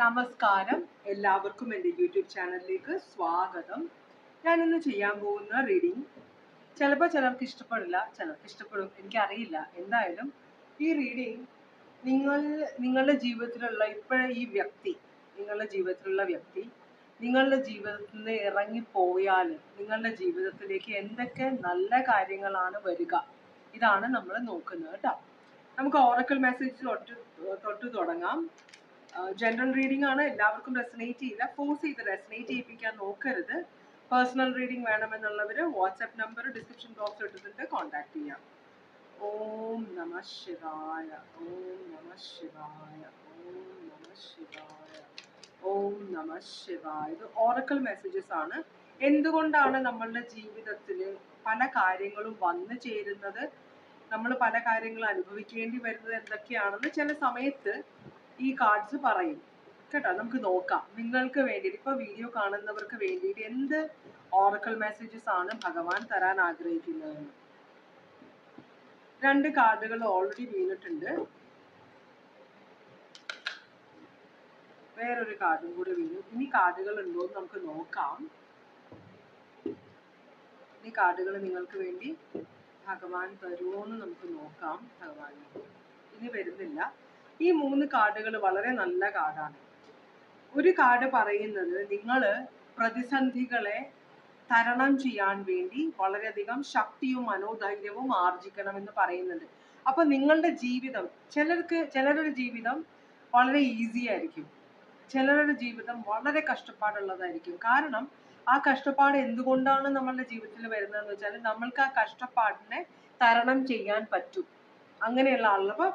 നമസ്കാരം. എല്ലാവർക്കും എന്റെ യൂട്യൂബ് ചാനലിലേക്ക് സ്വാഗതം. ഞാൻ ഇന്ന് ചെയ്യാൻ പോകുന്ന റീഡിങ് ചിലപ്പോൾ ചിലർക്ക് ഇഷ്ടപ്പെടില്ല ചിലർക്ക് ഇഷ്ടപ്പെടും എനിക്കറിയില്ല. എന്തായാലും ഈ റീഡിങ് നിങ്ങൾ നിങ്ങളുടെ ജീവിതത്തിലുള്ള ഇപ്പോഴെ ഈ വ്യക്തി നിങ്ങളുടെ ജീവിതത്തിലുള്ള വ്യക്തി നിങ്ങളുടെ ജീവിതത്തിൽ നിന്ന് ഇറങ്ങിപ്പോയാൽ നിങ്ങളുടെ ജീവിതത്തിലേക്ക് എന്തൊക്കെ നല്ല കാര്യങ്ങളാണ് വരിക ഇതാണ് നമ്മൾ നോക്കുന്നത് കേട്ടോ. നമുക്ക് ഓറക്കൽ മെസ്സേജ് തൊട്ട് തൊട്ട് തുടങ്ങാം. ജനറൽ റീഡിംഗ് ആണ്. എല്ലാവർക്കും റെസനേറ്റ് ചെയ്യില്ല. ഫോഴ്സ് ചെയ്ത് റെസനേറ്റ് ചെയ്യിപ്പിക്കാൻ നോക്കരുത്. പേഴ്സണൽ റീഡിംഗ് വേണമെന്നുള്ളവർ വാട്സാപ്പ് നമ്പർ ഡിസ്ക്രിപ്ഷൻ ബോക്സ് ഇട്ടിട്ടുണ്ട്. കോൺടാക്ട് ചെയ്യാം. ഓം നമ ശിവായ. ഓം നമ ശിവായ. ഓം നമ ശിവായ. ഓം നമ ശിവായ ഇത് ഓറക്കൽ മെസ്സേജസ് ആണ്. എന്തുകൊണ്ടാണ് നമ്മളുടെ ജീവിതത്തിൽ പല കാര്യങ്ങളും വന്നു ചേരുന്നത്? നമ്മൾ പല കാര്യങ്ങളും അനുഭവിക്കേണ്ടി വരുന്നത് എന്തൊക്കെയാണെന്ന് ചില സമയത്ത് ഈ കാർഡ്സ് പറയും. കേട്ടോ നമുക്ക് നോക്കാം. നിങ്ങൾക്ക് വേണ്ടിയിട്ട് ഇപ്പൊ വീഡിയോ കാണുന്നവർക്ക് വേണ്ടിയിട്ട് എന്ത് ഓറക്കൽ മെസ്സേജസ് ആണ് ഭഗവാൻ തരാൻ ആഗ്രഹിക്കുന്നത്? രണ്ട് കാർഡുകൾ ഓൾറെഡി വീണിട്ടുണ്ട്. വേറൊരു കാർഡും കൂടി വീണു. ഇനി കാർഡുകൾ ഉണ്ടോ എന്ന് നമുക്ക് നോക്കാം. ഇനി കാർഡുകൾ നിങ്ങൾക്ക് വേണ്ടി ഭഗവാൻ തരുമോ എന്ന് നമുക്ക് നോക്കാം. ഭഗവാൻ ഇനി വരുന്നില്ല. ഈ മൂന്ന് കാർഡുകൾ വളരെ നല്ല കാർഡാണ്. ഒരു കാർഡ് പറയുന്നത് നിങ്ങൾ പ്രതിസന്ധികളെ തരണം ചെയ്യാൻ വേണ്ടി വളരെയധികം ശക്തിയും മനോധൈര്യവും ആർജിക്കണം എന്ന് പറയുന്നുണ്ട്. അപ്പം നിങ്ങളുടെ ജീവിതം ചിലർക്ക് ചിലരുടെ ജീവിതം വളരെ ഈസി ആയിരിക്കും. ചിലരുടെ ജീവിതം വളരെ കഷ്ടപ്പാടുള്ളതായിരിക്കും. കാരണം ആ കഷ്ടപ്പാട് എന്തുകൊണ്ടാണ് നമ്മളുടെ ജീവിതത്തിൽ വരുന്നതെന്ന് വെച്ചാൽ നമ്മൾക്ക് ആ കഷ്ടപ്പാടിനെ തരണം ചെയ്യാൻ പറ്റും. അങ്ങനെയുള്ള ആളുകൾ അപ്പൊ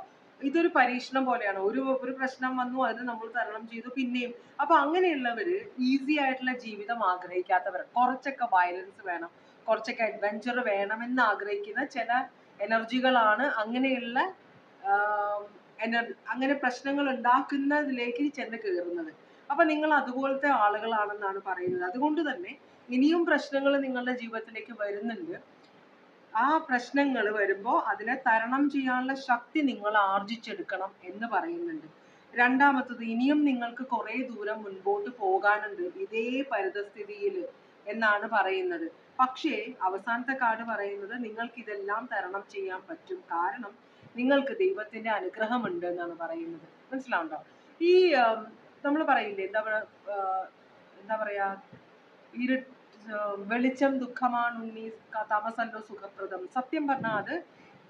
ഇതൊരു പരീക്ഷണം പോലെയാണ്. ഒരു ഒരു പ്രശ്നം വന്നു അതിന് നമ്മൾ തരണം ചെയ്തു പിന്നെയും. അപ്പൊ അങ്ങനെയുള്ളവര് ഈസി ആയിട്ടുള്ള ജീവിതം ആഗ്രഹിക്കാത്തവർ കുറച്ചൊക്കെ വയലൻസ് വേണം കുറച്ചൊക്കെ അഡ്വഞ്ചർ വേണമെന്ന് ആഗ്രഹിക്കുന്ന ചില എനർജികളാണ് അങ്ങനെയുള്ള അങ്ങനെ പ്രശ്നങ്ങൾ ഉണ്ടാക്കുന്നതിലേക്ക് ചെന്ന് കയറുന്നത് അപ്പൊ നിങ്ങൾ അതുപോലത്തെ ആളുകളാണെന്നാണ് പറയുന്നത്. അതുകൊണ്ട് തന്നെ ഇനിയും പ്രശ്നങ്ങൾ നിങ്ങളുടെ ജീവിതത്തിലേക്ക് വരുന്നുണ്ട്. ആ പ്രശ്നങ്ങൾ വരുമ്പോൾ അതിനെ തരണം ചെയ്യാനുള്ള ശക്തി നിങ്ങൾ ആർജിച്ചെടുക്കണം എന്ന് പറയുന്നുണ്ട്. രണ്ടാമത്തത് ഇനിയും നിങ്ങൾക്ക് കുറേ ദൂരം മുൻപോട്ട് പോകാനുണ്ട്. ഇതേ പരിതസ്ഥിതിയിൽ എന്നാണ് പറയുന്നത്. പക്ഷേ അവസാനത്തെ കാർഡ് പറയുന്നത് നിങ്ങൾക്ക് ഇതെല്ലാം തരണം ചെയ്യാൻ പറ്റും. കാരണം നിങ്ങൾക്ക് ദൈവത്തിന്റെ അനുഗ്രഹമുണ്ട് എന്നാണ് പറയുന്നത്. മനസ്സിലാവുണ്ടോ ഈ നമ്മൾ പറയില്ലേ എന്താ എന്താ പറയാ ഇരു വെളിച്ചം ദുഃഖമാണ് ഉണ്ണി തമസല്ലോ സുഖപ്രദം. സത്യം പറഞ്ഞാൽ അത്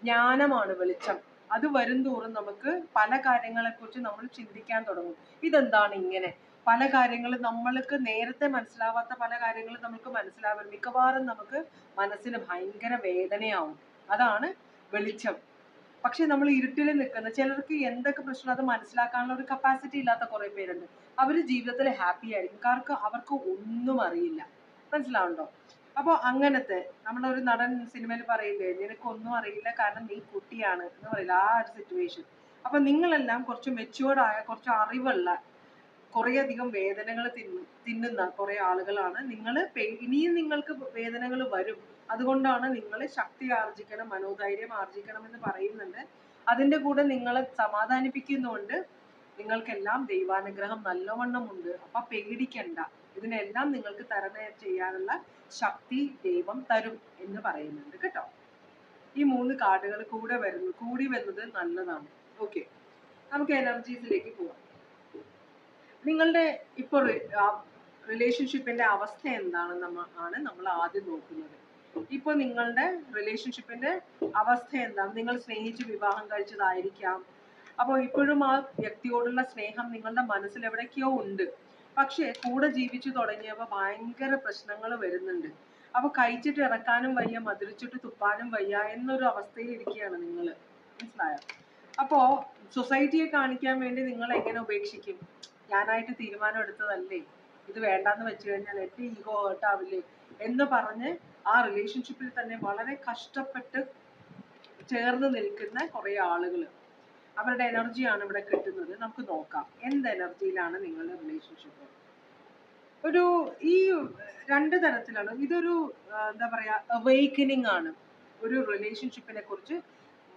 ജ്ഞാനമാണ് വെളിച്ചം. അത് വരും തോറും നമുക്ക് പല കാര്യങ്ങളെ കുറിച്ച് നമ്മൾ ചിന്തിക്കാൻ തുടങ്ങും. ഇതെന്താണ് ഇങ്ങനെ? പല കാര്യങ്ങളും നമ്മൾക്ക് നേരത്തെ മനസ്സിലാവാത്ത പല കാര്യങ്ങളും നമുക്ക് മനസ്സിലാവും മിക്കവാറും നമുക്ക് മനസ്സിന് ഭയങ്കര വേദനയാവും. അതാണ് വെളിച്ചം. പക്ഷെ നമ്മൾ ഇരുട്ടിൽ നിൽക്കുന്ന ചിലർക്ക് എന്തൊക്കെ പ്രശ്നം അത് മനസ്സിലാക്കാനുള്ള ഒരു കപ്പാസിറ്റി ഇല്ലാത്ത കുറെ പേരുണ്ട്. അവർ ജീവിതത്തിൽ ഹാപ്പി ആയിരിക്കും. കാരണം അവർക്ക് ഒന്നും അറിയില്ല. മനസ്സിലാവുണ്ടോ? അപ്പോൾ അങ്ങനത്തെ നമ്മുടെ ഒരു നടൻ സിനിമയിൽ പറയില്ലേ നിനക്കൊന്നും അറിയില്ല കാരണം നീ കുട്ടിയാണ് എന്ന് പറയില്ല ആ ഒരു സിറ്റുവേഷൻ അപ്പൊ നിങ്ങളെല്ലാം കുറച്ച് മെച്ചുവേർഡായ കുറച്ച് അറിവുള്ള കുറേയധികം വേദനകൾ തിന്നു തിന്നുന്ന കുറെ ആളുകളാണ് നിങ്ങൾ ഇനിയും നിങ്ങൾക്ക് വേദനകൾ വരും. അതുകൊണ്ടാണ് നിങ്ങൾ ശക്തി ആർജിക്കണം മനോധൈര്യം ആർജിക്കണം എന്ന് പറയുന്നുണ്ട്. അതിന്റെ കൂടെ നിങ്ങളെ സമാധാനിപ്പിക്കുന്നുണ്ട് നിങ്ങൾക്കെല്ലാം ദൈവാനുഗ്രഹം നല്ലവണ്ണം ഉണ്ട്. അപ്പൊ പേടിക്കണ്ട. ഇതിനെല്ലാം നിങ്ങൾക്ക് തരണം ചെയ്യാനുള്ള ശക്തി ദൈവം തരും എന്ന് പറയുന്നുണ്ട് കേട്ടോ. ഈ മൂന്ന് കാർഡുകൾ കൂടെ വരുന്നു കൂടി വരുന്നത് നല്ലതാണ്. ഓക്കെ നമുക്ക് എനർജീസിലേക്ക് പോവാം. നിങ്ങളുടെ ഇപ്പോൾ റിലേഷൻഷിപ്പിന്റെ അവസ്ഥ എന്താണെന്ന് നമ്മ ആണ് നമ്മൾ ആദ്യം നോക്കുന്നത്. ഇപ്പോൾ നിങ്ങളുടെ റിലേഷൻഷിപ്പിന്റെ അവസ്ഥ എന്താണ്? നിങ്ങൾ സ്നേഹിച്ച് വിവാഹം കഴിച്ചതായിരിക്കാം. അപ്പോൾ ഇപ്പോഴും ആ വ്യക്തിയോടുള്ള സ്നേഹം നിങ്ങളുടെ മനസ്സിൽ എവിടേക്കോ ഉണ്ട്. പക്ഷേ കൂടെ ജീവിച്ചു തുടങ്ങിയപ്പോൾ ഭയങ്കര പ്രശ്നങ്ങൾ വരുന്നുണ്ട്. അവ കഴിച്ചിട്ട് ഇറക്കാനും വയ്യ മധുരിച്ചിട്ട് തുപ്പാനും വയ്യ എന്നൊരു അവസ്ഥയിൽ ഇരിക്കുകയാണ് നിങ്ങൾ മനസ്സിലായോ? അപ്പോ സൊസൈറ്റിയെ കാണിക്കാൻ വേണ്ടി നിങ്ങൾ എങ്ങനെ ഉപേക്ഷിക്കും? ഞാനായിട്ട് തീരുമാനം എടുത്തതല്ലേ? ഇത് വേണ്ടാന്ന് വെച്ച് കഴിഞ്ഞാൽ എന്റെ ഈഗോ ഹേർട്ടാവില്ലേ എന്ന് പറഞ്ഞ് ആ റിലേഷൻഷിപ്പിൽ തന്നെ വളരെ കഷ്ടപ്പെട്ട് ചേർന്ന് നിൽക്കുന്ന കുറെ ആളുകൾ അവരുടെ എനർജിയാണ് ഇവിടെ കിട്ടുന്നത്. നമുക്ക് നോക്കാം. എന്ത് എനർജിയിലാണ് നിങ്ങളുടെ റിലേഷൻഷിപ്പ് ഒരു ഈ രണ്ട് തരത്തിലാണ്. ഇതൊരു എന്താ പറയുക അവേക്കനിങ് ആണ്. ഒരു റിലേഷൻഷിപ്പിനെ കുറിച്ച്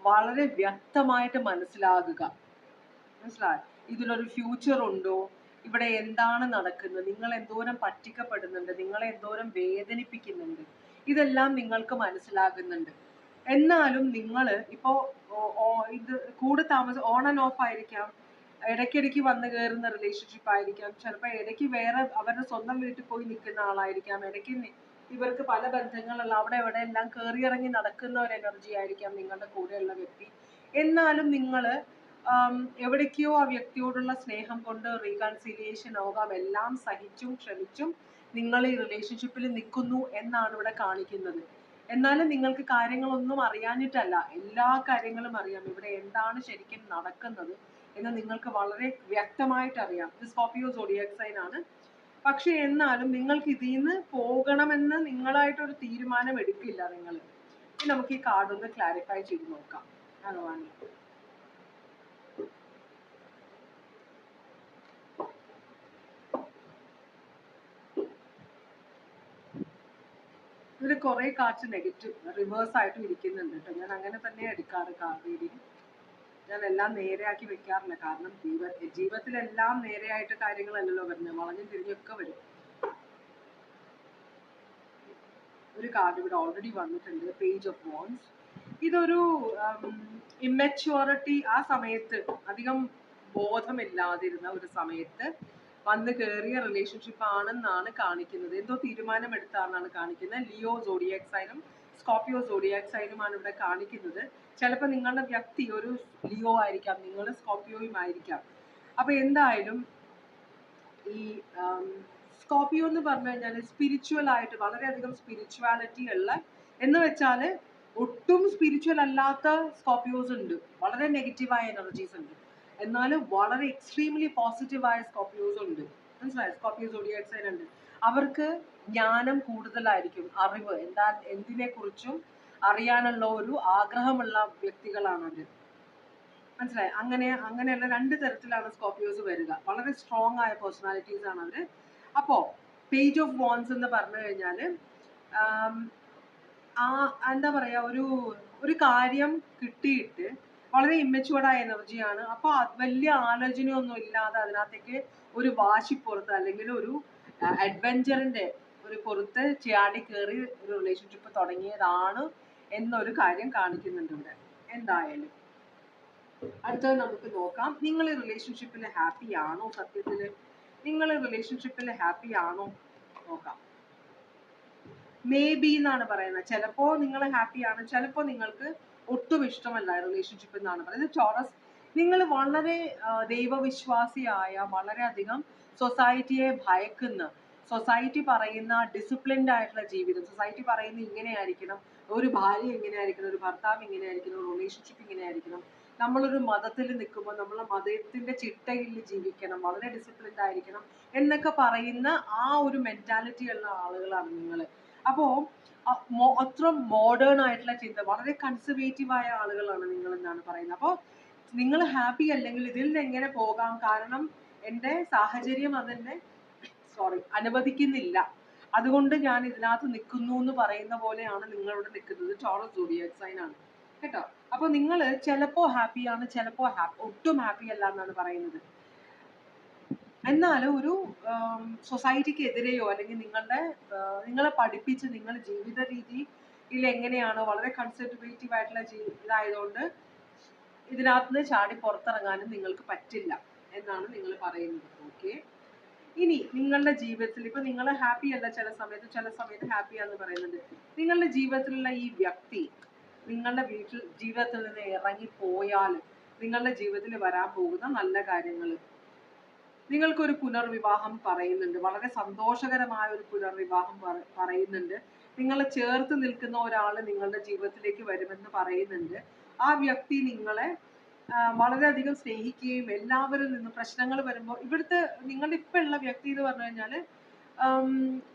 വളരെ വ്യക്തമായിട്ട് മനസ്സിലാകുക. മനസ്സിലായോ? ഇതിനൊരു ഫ്യൂച്ചർ ഉണ്ടോ? ഇവിടെ എന്താണ് നടക്കുന്നത്? നിങ്ങൾ എന്തോരം പറ്റിക്കപ്പെടുന്നുണ്ട്? നിങ്ങളെ എന്തോരം വേദനിപ്പിക്കുന്നുണ്ട്? ഇതെല്ലാം നിങ്ങൾക്ക് മനസ്സിലാകുന്നുണ്ട്. എന്നാലും നിങ്ങൾ ഇപ്പോ ഓ- ഓ- ഇത് കൂടെ താമസം ഓൺ ആൻഡ് ഓഫ് ആയിരിക്കാം. ഇടയ്ക്കിടയ്ക്ക് വന്നു കയറുന്ന റിലേഷൻഷിപ്പ് ആയിരിക്കാം. ചിലപ്പോൾ ഇടയ്ക്ക് വേറെ അവരുടെ സ്വന്തം വീട്ടിൽ പോയി നിൽക്കുന്ന ആളായിരിക്കാം. ഇടയ്ക്ക് ഇവർക്ക് പല ബന്ധങ്ങളുള്ള അവിടെ ഇവിടെ എല്ലാം കേറി ഇറങ്ങി നടക്കുന്ന ഒരു എനർജി ആയിരിക്കാം നിങ്ങളുടെ കൂടെയുള്ള വ്യക്തി. എന്നാലും നിങ്ങൾ എവിടേക്കോ ആ വ്യക്തിയോടുള്ള സ്നേഹം കൊണ്ട് റീകൺസിലിയേഷൻ ആകാം എല്ലാം സഹിച്ചും ക്ഷമിച്ചും നിങ്ങൾ ഈ റിലേഷൻഷിപ്പിൽ നിൽക്കുന്നു എന്നാണ് ഇവിടെ കാണിക്കുന്നത്. എന്നാലും നിങ്ങൾക്ക് കാര്യങ്ങളൊന്നും അറിയാഞ്ഞിട്ടല്ല. എല്ലാ കാര്യങ്ങളും അറിയാം. ഇവിടെ എന്താണ് ശരിക്കും നടക്കുന്നത് എന്ന് നിങ്ങൾക്ക് വളരെ വ്യക്തമായിട്ട് അറിയാം. ഇത് സ്കോപ്പിയോ സോഡിയാക് ആണ്. പക്ഷെ എന്നാലും നിങ്ങൾക്ക് ഇതിൽ നിന്ന് പോകണമെന്ന് നിങ്ങളായിട്ടൊരു തീരുമാനം എടുക്കില്ല നിങ്ങൾ. നമുക്ക് ഈ കാർഡ് ഒന്ന് ക്ലാരിഫൈ ചെയ്ത് നോക്കാം. ഭഗവാനെ. ഇതിൽ കുറെ കാർഡ്സ് നെഗറ്റീവ് റിവേഴ്സ് ആയിട്ടും ഇരിക്കുന്നുണ്ട് കേട്ടോ ഞാൻ അങ്ങനെ തന്നെ എടുക്കാറ് കാർഡ് റീഡിങ് ഞാൻ എല്ലാം നേരെയാക്കി വെക്കാറില്ല. കാരണം ജീവ ജീവിതത്തിലെല്ലാം നേരെയായിട്ട് കാര്യങ്ങളല്ലല്ലോ വരുന്നത്. വളഞ്ഞും തിരിഞ്ഞൊക്കെ വരും. ഒരു കാർഡ് ഇവിടെ ഓൾറെഡി വന്നിട്ടുണ്ട്. പേജ് ഓഫ് വോൺസ് ഇതൊരു ഇമ്മച്യൂറിറ്റി ആ സമയത്ത് അധികം ബോധമില്ലാതിരുന്ന ഒരു സമയത്ത് വന്ന് കയറിയ റിലേഷൻഷിപ്പ് ആണെന്നാണ് കാണിക്കുന്നത്. എന്തോ തീരുമാനമെടുത്താണെന്നാണ് കാണിക്കുന്നത്. ലിയോ സോഡിയാക് സൈനും സ്കോപ്പിയോ സോഡിയാക് സൈനുമാണ് ഇവിടെ കാണിക്കുന്നത്. ചിലപ്പോൾ നിങ്ങളുടെ വ്യക്തി ഒരു ലിയോ ആയിരിക്കാം നിങ്ങൾ സ്കോപ്പിയോയും ആയിരിക്കാം. അപ്പൊ എന്തായാലും ഈ സ്കോപ്പിയോ എന്ന് പറഞ്ഞു കഴിഞ്ഞാൽ സ്പിരിച്വൽ ആയിട്ട് വളരെയധികം സ്പിരിച്വാലിറ്റി ഉള്ള എന്ന് വെച്ചാൽ ഒട്ടും സ്പിരിച്വൽ അല്ലാത്ത സ്കോപ്പിയോസ് ഉണ്ട്. വളരെ നെഗറ്റീവായ എനർജീസ് ഉണ്ട്. എന്നാൽ വളരെ എക്സ്ട്രീംലി പോസിറ്റീവായ സ്കോപ്പിയോസ് ഉണ്ട്. മനസ്സിലായോ? സ്കോപ്പിയോസ് സോഡിയാക് സൈൻ ഉണ്ട്. അവർക്ക് ജ്ഞാനം കൂടുതലായിരിക്കും അറിവ്. എന്താ എന്തിനെ കുറിച്ചും അറിയാനുള്ള ഒരു ആഗ്രഹമുള്ള വ്യക്തികളാണ് അവർ മനസ്സിലായി? അങ്ങനെ അങ്ങനെയുള്ള രണ്ട് തരത്തിലാണ് സ്കോപ്പിയോസ് വരിക. വളരെ സ്ട്രോങ് ആയ പേഴ്സണാലിറ്റീസ് ആണ് അവർ. അപ്പോ പേജ് ഓഫ് വോൺസ് എന്ന് പറഞ്ഞു കഴിഞ്ഞാൽ ആം, ആ എന്താ പറയാ ഒരു ഒരു കാര്യം കിട്ടിയിട്ട് വളരെ ഇമ്മച്ചുവർഡായ എനർജിയാണ് അപ്പൊ അത് വലിയ ആലോചനയൊന്നും ഇല്ലാതെ അതിനകത്തേക്ക് ഒരു വാശി പുറത്ത് അല്ലെങ്കിൽ ഒരു അഡ്വഞ്ചറിന്റെ ഒരു പുറത്ത് ചാടി കയറി ഒരു റിലേഷൻഷിപ്പ് തുടങ്ങിയതാണ് എന്നൊരു കാര്യം കാണിക്കുന്നുണ്ട് ഇവിടെ. എന്തായാലും. അടുത്തത് നമുക്ക് നോക്കാം. നിങ്ങൾ റിലേഷൻഷിപ്പിൽ ഹാപ്പി ആണോ സത്യത്തിൽ നിങ്ങൾ റിലേഷൻഷിപ്പിൽ ഹാപ്പി ആണോ? നോക്കാം. മേ ബി എന്നാണ് പറയുന്നത്. ചിലപ്പോ നിങ്ങൾ ആണ്. ചിലപ്പോ നിങ്ങൾക്ക് ഒട്ടും ഇഷ്ടമല്ല റിലേഷൻഷിപ്പ് എന്നാണ് പറയുന്നത്. ചോറസ് നിങ്ങൾ വളരെ ദൈവവിശ്വാസിയായ വളരെയധികം സൊസൈറ്റിയെ ഭയക്കുന്ന സൊസൈറ്റി പറയുന്ന ഡിസിപ്ലിൻഡ് ആയിട്ടുള്ള ജീവിതം സൊസൈറ്റി പറയുന്ന ഇങ്ങനെ ആയിരിക്കണം ഒരു ഭാര്യ ഇങ്ങനെ ആയിരിക്കണം ഒരു ഭർത്താവ് ഇങ്ങനെ ആയിരിക്കണം ഒരു റിലേഷൻഷിപ്പ് ഇങ്ങനെയായിരിക്കണം. നമ്മളൊരു മതത്തിൽ നിൽക്കുമ്പോൾ നമ്മൾ മതത്തിന്റെ ചിട്ടയിൽ ജീവിക്കണം വളരെ ഡിസിപ്ലിൻഡ് ആയിരിക്കണം എന്നൊക്കെ പറയുന്ന ആ ഒരു മെന്റാലിറ്റി ഉള്ള ആളുകളാണ് നിങ്ങൾ അപ്പോ അ- മോ- അത്ര മോഡേൺ ആയിട്ടുള്ള ചിന്ത വളരെ കൺസർവേറ്റീവ് ആയ ആളുകളാണ് നിങ്ങൾ എന്നാണ് പറയുന്നത്. അപ്പോൾ നിങ്ങൾ ഹാപ്പി അല്ലെങ്കിൽ ഇതിൽ നിന്ന് എങ്ങനെ പോകാം? കാരണം എന്റെ സാഹചര്യം അതെന്നെ സോറി അനുവദിക്കുന്നില്ല. അതുകൊണ്ട് ഞാൻ ഇതിനകത്ത് നിൽക്കുന്നു എന്ന് പറയുന്ന പോലെയാണ് നിങ്ങളിവിടെ നിൽക്കുന്നത്. ടോറസ് സോഡിയക് സൈൻ ആണ്. കേട്ടോ? അപ്പോൾ നിങ്ങൾ ചിലപ്പോൾ ഹാപ്പിയാണ് ചിലപ്പോൾ ഹാപ്പി ഒട്ടും ഹാപ്പി അല്ല എന്നാണ് പറയുന്നത്. എന്നാൽ ഒരു സൊസൈറ്റിക്ക് എതിരെയോ അല്ലെങ്കിൽ നിങ്ങളുടെ നിങ്ങളെ പഠിപ്പിച്ച് നിങ്ങളുടെ ജീവിത രീതിയിൽ എങ്ങനെയാണോ വളരെ കൺസർവേറ്റീവ് ആയിട്ടുള്ള ഇതായതുകൊണ്ട് ഇതിനകത്ത് നിന്ന് ചാടി പുറത്തിറങ്ങാനും നിങ്ങൾക്ക് പറ്റില്ല എന്നാണ് നിങ്ങൾ പറയുന്നത്. ഓക്കെ ഇനി നിങ്ങളുടെ ജീവിതത്തിൽ ഇപ്പൊ നിങ്ങൾ ഹാപ്പി അല്ല ചില സമയത്ത് ചില സമയത്ത് ഹാപ്പി ആന്ന് പറയുന്നുണ്ട്. നിങ്ങളുടെ ജീവിതത്തിലുള്ള ഈ വ്യക്തി നിങ്ങളുടെ വീട്ടിൽ ജീവിതത്തിൽ നിന്ന് ഇറങ്ങി പോയാൽ നിങ്ങളുടെ ജീവിതത്തിൽ വരാൻ പോകുന്ന നല്ല കാര്യങ്ങൾ നിങ്ങൾക്കൊരു പുനർവിവാഹം പറയുന്നുണ്ട്. വളരെ സന്തോഷകരമായ ഒരു പുനർവിവാഹം പറ- പറയുന്നുണ്ട്. നിങ്ങളെ ചേർത്ത് നിൽക്കുന്ന ഒരാൾ നിങ്ങളുടെ ജീവിതത്തിലേക്ക് വരുമെന്ന് പറയുന്നുണ്ട്. ആ വ്യക്തി നിങ്ങളെ വളരെ വളരെയധികം സ്നേഹിക്കുകയും എല്ലാവരിൽ നിന്നും പ്രശ്നങ്ങൾ വരുമ്പോൾ ഇവിടുത്തെ നിങ്ങളുടെ ഇപ്പൊ ഉള്ള വ്യക്തി എന്ന് പറഞ്ഞു കഴിഞ്ഞാൽ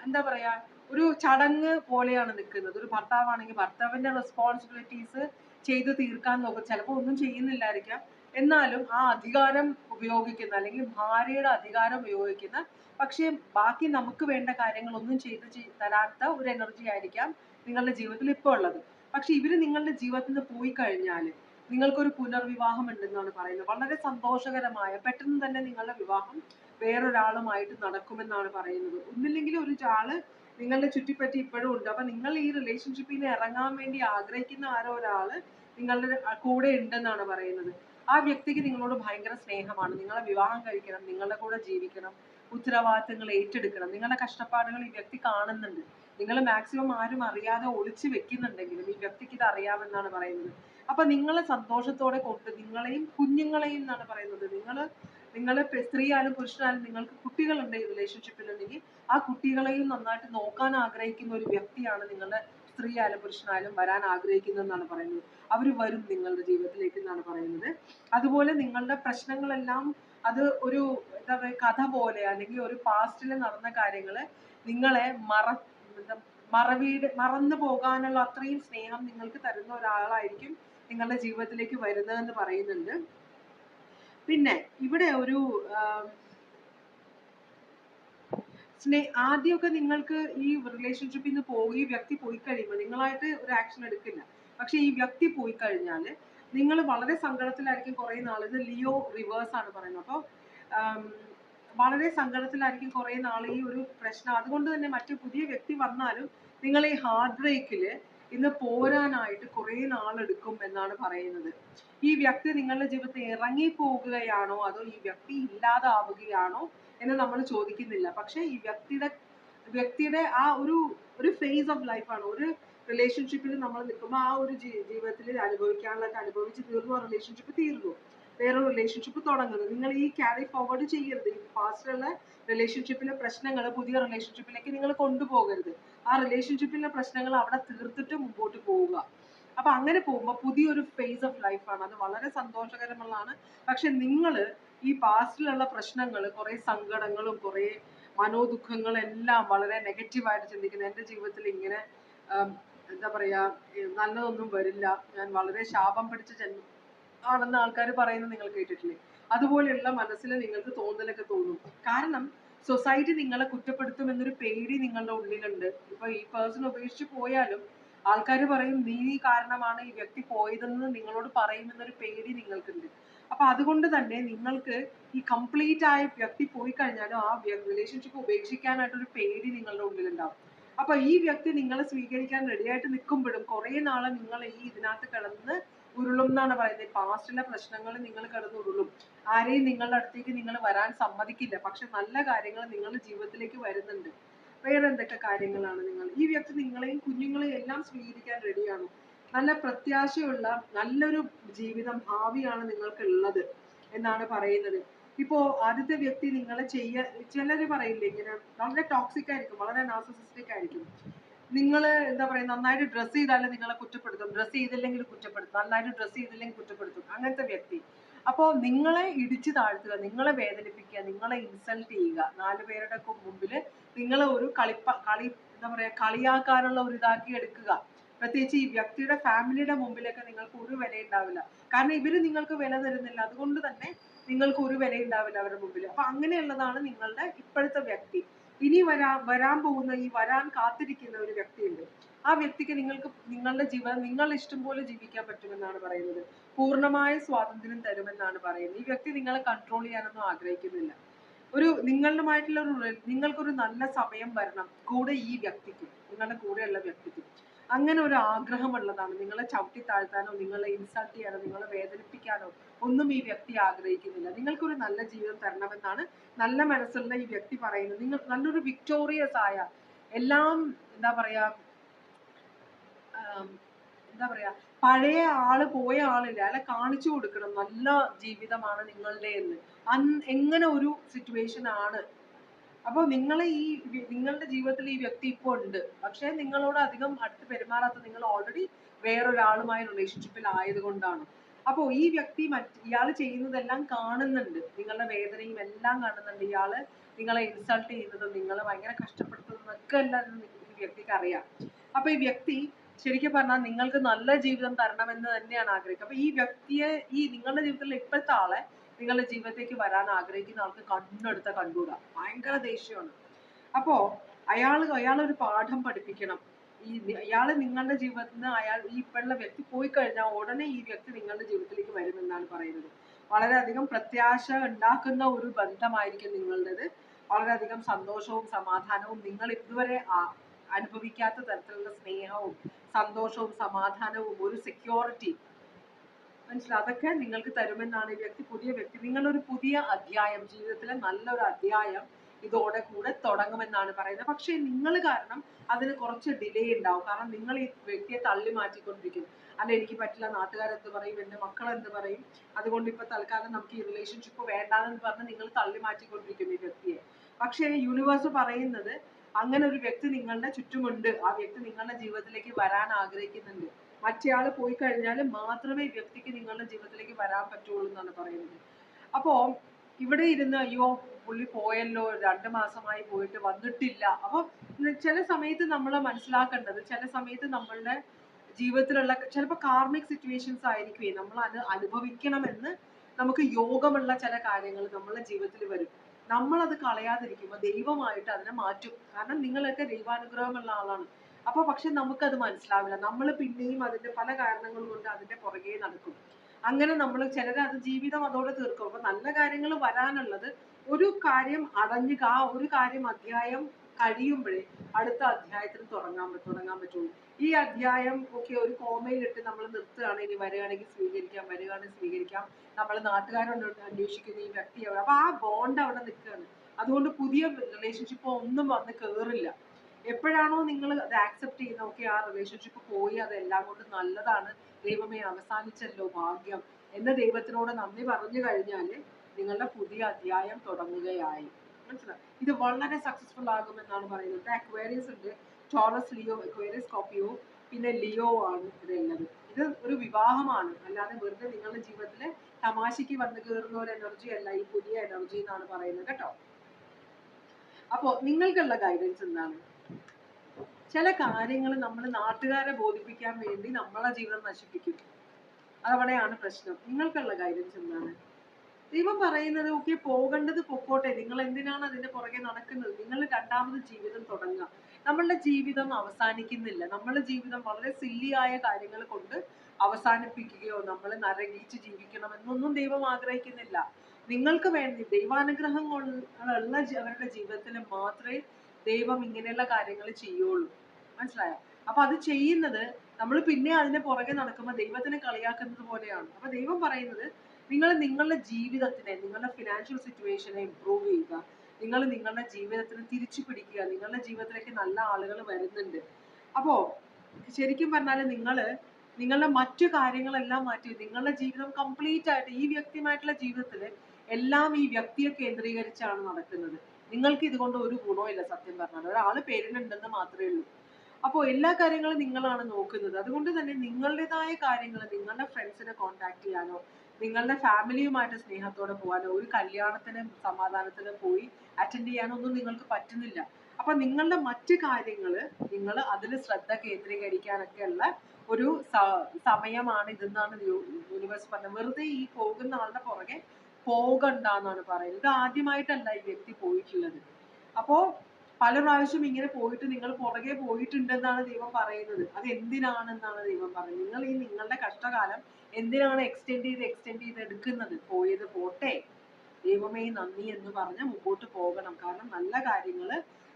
എന്താ പറയാ ഒരു ചടങ്ങ് പോലെയാണ് നിൽക്കുന്നത്. ഒരു ഭർത്താവാണെങ്കിൽ ഭർത്താവിന്റെ റെസ്പോൺസിബിലിറ്റീസ് ചെയ്തു തീർക്കാൻ നോക്കും. ചിലപ്പോൾ ഒന്നും ചെയ്യുന്നില്ലായിരിക്കാം. എന്നാലും ആ അധികാരം ഉപയോഗിക്കുന്ന അല്ലെങ്കിൽ ഭാര്യയുടെ അധികാരം ഉപയോഗിക്കുന്ന പക്ഷേ ബാക്കി നമുക്ക് വേണ്ട കാര്യങ്ങളൊന്നും ചെയ്ത് ചെയ്- തരാത്ത ഒരു എനർജി ആയിരിക്കാം നിങ്ങളുടെ ജീവിതത്തിൽ ഇപ്പോൾ ഉള്ളത്. പക്ഷെ ഇവർ നിങ്ങളുടെ ജീവിതത്തിൽ നിന്ന് പോയി കഴിഞ്ഞാൽ നിങ്ങൾക്കൊരു പുനർവിവാഹം ഉണ്ടെന്നാണ് പറയുന്നത്. വളരെ സന്തോഷകരമായ പെട്ടെന്ന് തന്നെ നിങ്ങളുടെ വിവാഹം വേറൊരാളുമായിട്ട് നടക്കുമെന്നാണ് പറയുന്നത്. ഒന്നില്ലെങ്കിൽ ഒരു ആൾ നിങ്ങളുടെ ചുറ്റിപ്പറ്റി ഇപ്പോഴും ഉണ്ട്. അപ്പൊ നിങ്ങൾ ഈ റിലേഷൻഷിപ്പിൽ ഇറങ്ങാൻ വേണ്ടി ആഗ്രഹിക്കുന്ന ആരോ ഒരാൾ നിങ്ങളുടെ കൂടെ ഉണ്ടെന്നാണ് പറയുന്നത്. ആ വ്യക്തിക്ക് നിങ്ങളോട് ഭയങ്കര സ്നേഹമാണ്. നിങ്ങളെ വിവാഹം കഴിക്കണം നിങ്ങളുടെ കൂടെ ജീവിക്കണം ഉത്തരവാദിത്തങ്ങൾ ഏറ്റെടുക്കണം. നിങ്ങളുടെ കഷ്ടപ്പാടുകൾ ഈ വ്യക്തി കാണുന്നുണ്ട്. നിങ്ങൾ മാക്സിമം ആരും അറിയാതെ ഒളിച്ചു വെക്കുന്നുണ്ടെങ്കിലും ഈ വ്യക്തിക്ക് ഇത് അറിയാമെന്നാണ് പറയുന്നത്. അപ്പൊ നിങ്ങളെ സന്തോഷത്തോടെ കൊണ്ട് നിങ്ങളെയും കുഞ്ഞുങ്ങളെയും എന്നാണ് പറയുന്നത്. നിങ്ങൾ നിങ്ങൾ സ്ത്രീയാലും പുരുഷനായാലും നിങ്ങൾക്ക് കുട്ടികളുണ്ട് ഈ റിലേഷൻഷിപ്പിലുണ്ടെങ്കിൽ ആ കുട്ടികളെയും നന്നായിട്ട് നോക്കാൻ ആഗ്രഹിക്കുന്ന ഒരു വ്യക്തിയാണ് നിങ്ങളുടെ സ്ത്രീ ആയാലും പുരുഷനായാലും വരാൻ ആഗ്രഹിക്കുന്നതെന്നാണ് പറയുന്നത്. അവർ വരും നിങ്ങളുടെ ജീവിതത്തിലേക്ക് എന്നാണ് പറയുന്നത്. അതുപോലെ നിങ്ങളുടെ പ്രശ്നങ്ങളെല്ലാം അത് ഒരു എന്താ പറയുക കഥ പോലെ അല്ലെങ്കിൽ ഒരു പാസ്റ്റിൽ നടന്ന കാര്യങ്ങൾ നിങ്ങളെ മറ മറവീട് മറന്നു പോകാനുള്ള അത്രയും സ്നേഹം നിങ്ങൾക്ക് തരുന്ന ഒരാളായിരിക്കും നിങ്ങളുടെ ജീവിതത്തിലേക്ക് വരുന്നതെന്ന് പറയുന്നുണ്ട്. പിന്നെ ഇവിടെ ഒരു സ്നേ ആദ്യമൊക്കെ നിങ്ങൾക്ക് ഈ റിലേഷൻഷിപ്പിൽ നിന്ന് പോയി ഈ വ്യക്തി പോയി കഴിയുമ്പോൾ നിങ്ങളായിട്ട് ഒരു ആക്ഷൻ എടുക്കില്ല. പക്ഷെ ഈ വ്യക്തി പോയി കഴിഞ്ഞാൽ നിങ്ങൾ വളരെ സങ്കടത്തിലായിരിക്കും കുറേ നാൾ ഇത് ലിയോ റിവേഴ്സ് ആണ് പറയുന്നത്. അപ്പോൾ വളരെ സങ്കടത്തിലായിരിക്കും കുറേ നാൾ ഈ ഒരു പ്രശ്നം. അതുകൊണ്ട് തന്നെ മറ്റു പുതിയ വ്യക്തി വന്നാലും നിങ്ങൾ ഈ ഹാർട്ട് ബ്രേക്കിൽ ഇന്ന് പോരാനായിട്ട് കുറേ നാളെടുക്കും എന്നാണ് പറയുന്നത്. ഈ വ്യക്തി നിങ്ങളുടെ ജീവിതത്തിൽ ഇറങ്ങി പോകുകയാണോ അതോ ഈ വ്യക്തി ഇല്ലാതാവുകയാണോ? എന്ന് നമ്മൾ ചോദിക്കുന്നില്ല. പക്ഷേ ഈ വ്യക്തിയുടെ വ്യക്തിയുടെ ആ ഒരു ഒരു ഫേസ് ഓഫ് ലൈഫാണ് ഒരു റിലേഷൻഷിപ്പിൽ നമ്മൾ നിൽക്കുമ്പോൾ ആ ഒരു ജീവിതത്തിൽ അനുഭവിക്കാനുള്ളതൊക്കെ അനുഭവിച്ച് തീർന്നു. ആ റിലേഷൻഷിപ്പ് തീർന്നു. വേറൊരു റിലേഷൻഷിപ്പ് തുടങ്ങുന്നു. നിങ്ങൾ ഈ ക്യാരി ഫോർവേഡ് ചെയ്യരുത്. ഈ പാസ്റ്റിലുള്ള റിലേഷൻഷിപ്പിലെ പ്രശ്നങ്ങൾ പുതിയ റിലേഷൻഷിപ്പിലേക്ക് നിങ്ങൾ കൊണ്ടുപോകരുത്. ആ റിലേഷൻഷിപ്പിലെ പ്രശ്നങ്ങൾ അവിടെ തീർത്തിട്ട് മുമ്പോട്ട് പോവുക. അപ്പൊ അങ്ങനെ പോകുമ്പോൾ പുതിയൊരു ഫേസ് ഓഫ് ലൈഫാണ് അത് വളരെ സന്തോഷകരമുള്ളതാണ്. പക്ഷെ നിങ്ങൾ ഈ പാസ്റ്റിലുള്ള പ്രശ്നങ്ങൾ കുറെ സങ്കടങ്ങളും കുറെ മനോദുഃഖങ്ങളും എല്ലാം വളരെ നെഗറ്റീവായിട്ട് ചിന്തിക്കുന്നത് എന്റെ ജീവിതത്തിൽ ഇങ്ങനെ എന്താ പറയാ നല്ലതൊന്നും വരില്ല. ഞാൻ വളരെ ശാപം പിടിച്ച ജന്മം ആണെന്ന് ആൾക്കാർ പറയുന്നത് നിങ്ങൾ കേട്ടിട്ടില്ലേ? അതുപോലെയുള്ള മനസ്സിൽ നിങ്ങൾക്ക് തോന്നലൊക്കെ തോന്നും. കാരണം സൊസൈറ്റി നിങ്ങളെ കുറ്റപ്പെടുത്തും എന്നൊരു പേടി നിങ്ങളുടെ ഉള്ളിലുണ്ട്. ഇപ്പൊ ഈ പേഴ്സൺ ഉപേക്ഷിച്ച് പോയാലും ആൾക്കാർ പറയും നീ കാരണമാണ് ഈ വ്യക്തി പോയതെന്ന് നിങ്ങളോട് പറയുമെന്നൊരു പേടി നിങ്ങൾക്കുണ്ട്. അപ്പൊ അതുകൊണ്ട് തന്നെ നിങ്ങൾക്ക് ഈ കംപ്ലീറ്റ് ആയ വ്യക്തി പോയി കഴിഞ്ഞാലും ആ റിലേഷൻഷിപ്പ് ഉപേക്ഷിക്കാനായിട്ടൊരു പേടി നിങ്ങളുടെ ഉള്ളിലുണ്ടാവും. അപ്പൊ ഈ വ്യക്തി നിങ്ങളെ സ്വീകരിക്കാൻ റെഡിയായിട്ട് നിൽക്കുമ്പോഴും കുറെ നാളെ നിങ്ങൾ ഈ ഇതിനകത്ത് കിടന്ന് ഉരുളും എന്നാണ് പറയുന്നത്. പാസ്റ്റിലെ പ്രശ്നങ്ങൾ നിങ്ങൾ കിടന്ന് ഉരുളും. ആരെയും നിങ്ങളുടെ അടുത്തേക്ക് നിങ്ങൾ വരാൻ സമ്മതിക്കില്ല. പക്ഷെ നല്ല കാര്യങ്ങൾ നിങ്ങളുടെ ജീവിതത്തിലേക്ക് വരുന്നുണ്ട്. വേറെ എന്തൊക്കെ കാര്യങ്ങളാണ് നിങ്ങൾ? ഈ വ്യക്തി നിങ്ങളെയും കുഞ്ഞുങ്ങളെയും എല്ലാം സ്വീകരിക്കാൻ റെഡിയാണ് നല്ല പ്രത്യാശയുള്ള നല്ലൊരു ജീവിതം ഭാവിയാണ് നിങ്ങൾക്കുള്ളത് എന്നാണ് പറയുന്നത്. ഇപ്പോ ആദ്യത്തെ വ്യക്തി നിങ്ങളെ ചെയ്യ ചിലര് പറയില്ലേ ഇങ്ങനെ വളരെ ടോക്സിക് ആയിരിക്കും വളരെ നാർസിസിസ്റ്റിക് ആയിരിക്കും. നിങ്ങൾ എന്താ പറയുക നന്നായിട്ട് ഡ്രസ്സ് ചെയ്താലും നിങ്ങളെ കുറ്റപ്പെടുത്തും ഡ്രസ്സ് ചെയ്തില്ലെങ്കിൽ കുറ്റപ്പെടുത്തും നന്നായിട്ട് ഡ്രസ്സ് ചെയ്തില്ലെങ്കിൽ കുറ്റപ്പെടുത്തും അങ്ങനത്തെ വ്യക്തി. അപ്പോൾ നിങ്ങളെ ഇടിച്ചു താഴ്ത്തുക നിങ്ങളെ വേദനിപ്പിക്കുക നിങ്ങളെ ഇൻസൾട്ട് ചെയ്യുക നാല് പേരുടെ മുമ്പിൽ നിങ്ങളെ ഒരു കളിപ്പ കളി എന്താ പറയാ കളിയാക്കാനുള്ള ഒരു ഇതാക്കി എടുക്കുക. പ്രത്യേകിച്ച് ഈ വ്യക്തിയുടെ ഫാമിലിയുടെ മുമ്പിലൊക്കെ നിങ്ങൾക്ക് ഒരു വില ഉണ്ടാവില്ല കാരണം ഇവർ നിങ്ങൾക്ക് വില തരുന്നില്ല. അതുകൊണ്ട് തന്നെ നിങ്ങൾക്ക് ഒരു വില ഉണ്ടാവില്ല അവരുടെ മുമ്പിൽ അപ്പൊ അങ്ങനെയുള്ളതാണ് നിങ്ങളുടെ ഇപ്പോഴത്തെ വ്യക്തി. ഇനി വരാ വരാൻ പോകുന്ന ഈ വരാൻ കാത്തിരിക്കുന്ന ഒരു വ്യക്തിയുണ്ട്. ആ വ്യക്തിക്ക് നിങ്ങൾക്ക് നിങ്ങളുടെ ജീവിതം നിങ്ങൾ ഇഷ്ടം പോലെ ജീവിക്കാൻ പറ്റുമെന്നാണ് പറയുന്നത്. പൂർണമായ സ്വാതന്ത്ര്യം തരുമെന്നാണ് പറയുന്നത്. ഈ വ്യക്തി നിങ്ങളെ കൺട്രോൾ ചെയ്യാനൊന്നും ആഗ്രഹിക്കുന്നില്ല. ഒരു നിങ്ങളുമായിട്ടുള്ള ഒരു നിങ്ങൾക്ക് നിങ്ങൾക്കൊരു നല്ല സമയം വരണം കൂടെ ഈ വ്യക്തിക്ക് നിങ്ങളുടെ കൂടെയുള്ള വ്യക്തിക്ക്. അങ്ങനെ ഒരു ആഗ്രഹമുള്ളതാണ്. നിങ്ങളെ ചവിട്ടി താഴ്ത്താനോ നിങ്ങളെ ഇൻസൾട്ട് ചെയ്യാനോ നിങ്ങളെ വേദനിപ്പിക്കാനോ ഒന്നും ഈ വ്യക്തി ആഗ്രഹിക്കുന്നില്ല. നിങ്ങൾക്കൊരു നല്ല ജീവിതം തരണമെന്നാണ് നല്ല മനസ്സുള്ള ഈ വ്യക്തി പറയുന്നത്. നിങ്ങൾ നല്ലൊരു വിക്ടോറിയസ് ആയ എല്ലാം എന്താ പറയാ എന്താ പറയാ പഴയ ആൾ പോയ ആളില്ല അയാളെ കാണിച്ചു കൊടുക്കണം. നല്ല ജീവിതമാണ് നിങ്ങളുടെ എന്ന് എങ്ങനെ ഒരു സിറ്റുവേഷൻ ആണ് അപ്പോൾ നിങ്ങളെ ഈ നിങ്ങളുടെ ജീവിതത്തിൽ ഈ വ്യക്തി ഇപ്പോൾ ഉണ്ട്. പക്ഷേ നിങ്ങളോട് അധികം അടുത്ത് പെരുമാറാത്ത നിങ്ങൾ ഓൾറെഡി വേറൊരാളുമായി റിലേഷൻഷിപ്പിൽ ആയതുകൊണ്ടാണ്. അപ്പോൾ ഈ വ്യക്തി മറ്റ് ഇയാൾ ചെയ്യുന്നതെല്ലാം കാണുന്നുണ്ട്. നിങ്ങളുടെ വേദനയും എല്ലാം കാണുന്നുണ്ട്. ഇയാൾ നിങ്ങളെ ഇൻസൾട്ട് ചെയ്യുന്നതും നിങ്ങളെ ഭയങ്കര കഷ്ടപ്പെടുത്തുന്നതും ഒക്കെ എല്ലാം ഈ വ്യക്തിക്ക് അറിയാം. അപ്പൊ ഈ വ്യക്തി ശരിക്കും പറഞ്ഞാൽ നിങ്ങൾക്ക് നല്ല ജീവിതം തരണമെന്ന് തന്നെയാണ് ആഗ്രഹിക്കുക. അപ്പൊ ഈ വ്യക്തിയെ ഈ നിങ്ങളുടെ ജീവിതത്തിൽ ഇപ്പോഴത്തെ ആളെ നിങ്ങളുടെ ജീവിതത്തേക്ക് വരാൻ ആഗ്രഹിക്കുന്ന ആൾക്ക് കണ്ണെടുത്ത കണ്ടുകൂടാ. ഭയങ്കര ദേഷ്യമാണ്. അപ്പോ അയാൾ അയാളൊരു പാഠം പഠിപ്പിക്കണം. ഈ അയാൾ നിങ്ങളുടെ ജീവിതത്തിൽ നിന്ന് അയാൾ ഈ ഇപ്പോഴുള്ള വ്യക്തി പോയി കഴിഞ്ഞാൽ ഉടനെ ഈ വ്യക്തി നിങ്ങളുടെ ജീവിതത്തിലേക്ക് വരുമെന്നാണ് പറയുന്നത്. വളരെയധികം പ്രത്യാശ ഉണ്ടാക്കുന്ന ഒരു ബന്ധമായിരിക്കും നിങ്ങളുടേത്. വളരെയധികം സന്തോഷവും സമാധാനവും നിങ്ങൾ ഇതുവരെ അനുഭവിക്കാത്ത തരത്തിലുള്ള സ്നേഹവും സന്തോഷവും സമാധാനവും ഒരു സെക്യൂരിറ്റി മനസ്സിലായി അതൊക്കെ നിങ്ങൾക്ക് തരുമെന്നാണ് ഈ വ്യക്തി പുതിയ വ്യക്തി. നിങ്ങളൊരു പുതിയ അധ്യായം ജീവിതത്തിലെ നല്ലൊരു അധ്യായം ഇതോടെ കൂടെ തുടങ്ങുമെന്നാണ് പറയുന്നത്. പക്ഷേ നിങ്ങൾ കാരണം അതിന് കുറച്ച് ഡിലേ ഉണ്ടാവും. കാരണം നിങ്ങൾ ഈ വ്യക്തിയെ തള്ളി മാറ്റിക്കൊണ്ടിരിക്കും അല്ല എനിക്ക് പറ്റില്ല നാട്ടുകാരെന്ത് പറയും എന്റെ മക്കൾ എന്ത് പറയും? അതുകൊണ്ട് ഇപ്പൊ തൽക്കാലം നമുക്ക് ഈ റിലേഷൻഷിപ്പ് വേണ്ടാന്ന് പറഞ്ഞ് നിങ്ങൾ തള്ളി മാറ്റിക്കൊണ്ടിരിക്കും ഈ വ്യക്തിയെ. പക്ഷേ യൂണിവേഴ്സ് പറയുന്നത് അങ്ങനെ ഒരു വ്യക്തി നിങ്ങളുടെ ചുറ്റുമുണ്ട്. ആ വ്യക്തി നിങ്ങളുടെ ജീവിതത്തിലേക്ക് വരാൻ ആഗ്രഹിക്കുന്നുണ്ട്. മറ്റേയാൾ പോയി കഴിഞ്ഞാൽ മാത്രമേ വ്യക്തിക്ക് നിങ്ങളുടെ ജീവിതത്തിലേക്ക് വരാൻ പറ്റുള്ളൂ എന്നാണ് പറയുന്നത്. അപ്പോ ഇവിടെ ഇരുന്ന് അയ്യോ പുള്ളി പോയല്ലോ രണ്ട് മാസമായി പോയിട്ട് വന്നിട്ടില്ല. അപ്പൊ ചില സമയത്ത് നമ്മൾ മനസ്സിലാക്കേണ്ടത് ചില സമയത്ത് നമ്മളുടെ ജീവിതത്തിലുള്ള ചിലപ്പോൾ കാർമിക് സിറ്റുവേഷൻസ് ആയിരിക്കുമേ നമ്മൾ അത് അനുഭവിക്കണമെന്ന് നമുക്ക് യോഗമുള്ള ചില കാര്യങ്ങൾ നമ്മളെ ജീവിതത്തിൽ വരും. നമ്മൾ അത് കളയാതിരിക്കുമ്പോൾ ദൈവമായിട്ട് അതിനെ മാറ്റും. കാരണം നിങ്ങളൊക്കെ ദൈവാനുഗ്രഹമുള്ള ആളാണ്. അപ്പൊ പക്ഷെ നമുക്കത് മനസ്സിലാവില്ല. നമ്മൾ പിന്നെയും അതിന്റെ പല കാരണങ്ങൾ കൊണ്ട് അതിന്റെ പുറകെ നടക്കും. അങ്ങനെ നമ്മൾ ചിലർ അത് ജീവിതം അതോടെ തീർക്കും. അപ്പൊ നല്ല കാര്യങ്ങൾ വരാനുള്ളത് ഒരു കാര്യം അടഞ്ഞു ആ ഒരു കാര്യം അധ്യായം കഴിയുമ്പോഴേ അടുത്ത അധ്യായത്തിന് തുടങ്ങാൻ തുടങ്ങാൻ പറ്റുള്ളൂ. ഈ അധ്യായം ഒക്കെ ഒരു കോമയിലിട്ട് നമ്മൾ നിർത്തുകയാണ്. ഇനി വരികയാണെങ്കിൽ സ്വീകരിക്കാം വരികയാണെങ്കിൽ സ്വീകരിക്കാം. നമ്മൾ നാട്ടുകാരോട് അന്വേഷിക്കുന്ന ഈ വ്യക്തി അപ്പൊ ആ ബോണ്ട് അവിടെ നിൽക്കുകയാണ്. അതുകൊണ്ട് പുതിയ റിലേഷൻഷിപ്പ് ഒന്നും വന്ന് കേറില്ല. എപ്പോഴാണോ നിങ്ങൾ അത് ആക്സെപ്റ്റ് ചെയ്യുന്ന ഓക്കെ ആ റിലേഷൻഷിപ്പ് പോയി അതെല്ലാം കൊണ്ടും നല്ലതാണ്. ദൈവമേ അവസാനിച്ചല്ലോ ഭാഗ്യം. എന്ന് ദൈവത്തിനോട് നന്ദി പറഞ്ഞു കഴിഞ്ഞാൽ നിങ്ങളുടെ പുതിയ അധ്യായം തുടങ്ങുകയായി. മനസ്സിലായി ഇത് വളരെ സക്സസ്ഫുൾ ആകും എന്നാണ് പറയുന്നത്. അക്വേറിയസ് ഉണ്ട്. ടോറസ് ലിയോ അക്വേറിയസ് കോപ്പിയോ പിന്നെ ലിയോ ആണ് ഇതെല്ലാം ഇത് ഒരു വിവാഹമാണ്. അല്ലാതെ വെറുതെ നിങ്ങളുടെ ജീവിതത്തിൽ തമാശയ്ക്ക് വന്നു കയറുന്ന ഒരു എനർജി അല്ല ഈ പുതിയ എനർജി എന്നാണ് പറയുന്നത്. കേട്ടോ? അപ്പോ നിങ്ങൾക്കുള്ള ഗൈഡൻസ് എന്താണ്? ചില കാര്യങ്ങൾ നമ്മൾ നാട്ടുകാരെ ബോധിപ്പിക്കാൻ വേണ്ടി നമ്മളെ ജീവിതം നശിപ്പിക്കും. അതവിടെയാണ് പ്രശ്നം. നിങ്ങൾക്കുള്ള ഗൈഡൻസ് എന്താണ്? ദൈവം പറയുന്നത് ഓക്കെ പോകേണ്ടത് പൊക്കോട്ടെ. നിങ്ങൾ എന്തിനാണ് അതിന്റെ പുറകെ നടക്കുന്നത്? നിങ്ങൾ രണ്ടാമത് ജീവിതം തുടങ്ങുക. നമ്മളുടെ ജീവിതം അവസാനിക്കുന്നില്ല. നമ്മളുടെ ജീവിതം വളരെ സില്ലിയായ കാര്യങ്ങൾ കൊണ്ട് അവസാനിപ്പിക്കുകയോ നമ്മൾ നരകിച്ച് ജീവിക്കണമെന്നൊന്നും ദൈവം ആഗ്രഹിക്കുന്നില്ല. നിങ്ങൾക്ക് വേണ്ടി ദൈവാനുഗ്രഹം ഉള്ള ജ- അവരുടെ ജീവിതത്തിൽ മാത്രമേ ദൈവം ഇങ്ങനെയുള്ള കാര്യങ്ങൾ ചെയ്യുള്ളൂ. മനസ്സിലായോ? അപ്പൊ അത് ചെയ്യുന്നത് നമ്മൾ പിന്നെ അതിന്റെ പുറകെ നടക്കുമ്പോൾ ദൈവത്തിനെ കളിയാക്കുന്നത് പോലെയാണ്. അപ്പൊ ദൈവം പറയുന്നത് നിങ്ങൾ നിങ്ങളുടെ ജീവിതത്തിനെ നിങ്ങളുടെ ഫിനാൻഷ്യൽ സിറ്റുവേഷനെ ഇമ്പ്രൂവ് ചെയ്യുക. നിങ്ങൾ നിങ്ങളുടെ ജീവിതത്തിന് തിരിച്ചു പിടിക്കുക. നിങ്ങളുടെ ജീവിതത്തിലേക്ക് നല്ല ആളുകൾ വരുന്നുണ്ട്. അപ്പോ ശരിക്കും പറഞ്ഞാൽ നിങ്ങൾ നിങ്ങളുടെ മറ്റു കാര്യങ്ങളെല്ലാം മാറ്റി നിങ്ങളുടെ ജീവിതം കംപ്ലീറ്റ് ആയിട്ട് ഈ വ്യക്തിയുമായിട്ടുള്ള ജീവിതത്തിൽ എല്ലാം ഈ വ്യക്തിയെ കേന്ദ്രീകരിച്ചാണ് നടക്കുന്നത്. നിങ്ങൾക്ക് ഇതുകൊണ്ട് ഒരു ഗുണവും ഇല്ല സത്യം പറഞ്ഞാൽ. ഒരാൾ പേരിനുണ്ടെന്ന് മാത്രമേ ഉള്ളൂ. അപ്പോൾ എല്ലാ കാര്യങ്ങളും നിങ്ങളാണ് നോക്കുന്നത്. അതുകൊണ്ട് തന്നെ നിങ്ങളുടേതായ കാര്യങ്ങൾ നിങ്ങളുടെ ഫ്രണ്ട്സിനെ കോൺടാക്ട് ചെയ്യാനോ നിങ്ങളുടെ ഫാമിലിയുമായിട്ട് സ്നേഹത്തോടെ പോകാനോ ഒരു കല്യാണത്തിന് സമാധാനത്തിന് പോയി അറ്റൻഡ് ചെയ്യാനോ ഒന്നും നിങ്ങൾക്ക് പറ്റുന്നില്ല. അപ്പൊ നിങ്ങളുടെ മറ്റു കാര്യങ്ങൾ നിങ്ങൾ അതിൽ ശ്രദ്ധ കേന്ദ്രീകരിക്കാനൊക്കെയുള്ള ഒരു സമയമാണ് ഇതെന്നാണ് യൂണിവേഴ്സ് പറഞ്ഞത്. വെറുതെ ഈ പോകുന്ന ആളുടെ പുറകെ പോകണ്ട എന്നാണ് പറയുന്നത്. ഇത് ആദ്യമായിട്ടല്ല ഈ വ്യക്തി പോയിട്ടുള്ളത്. അപ്പോ പല പ്രാവശ്യം ഇങ്ങനെ പോയിട്ട് നിങ്ങൾ പുറകെ പോയിട്ടുണ്ടെന്നാണ് ദൈവം പറയുന്നത്. അത് എന്തിനാണെന്നാണ് ദൈവം പറയുന്നത്. നിങ്ങൾ ഈ നിങ്ങളുടെ കഷ്ടകാലം എന്തിനാണ് എക്സ്റ്റെൻഡ് ചെയ്ത് എക്സ്റ്റെൻഡ് ചെയ്ത് എടുക്കുന്നത്? പോയത് പോട്ടെ. ദൈവമേ നന്ദി എന്ന് പറഞ്ഞ് മുമ്പോട്ട് പോകണം. കാരണം നല്ല കാര്യങ്ങൾ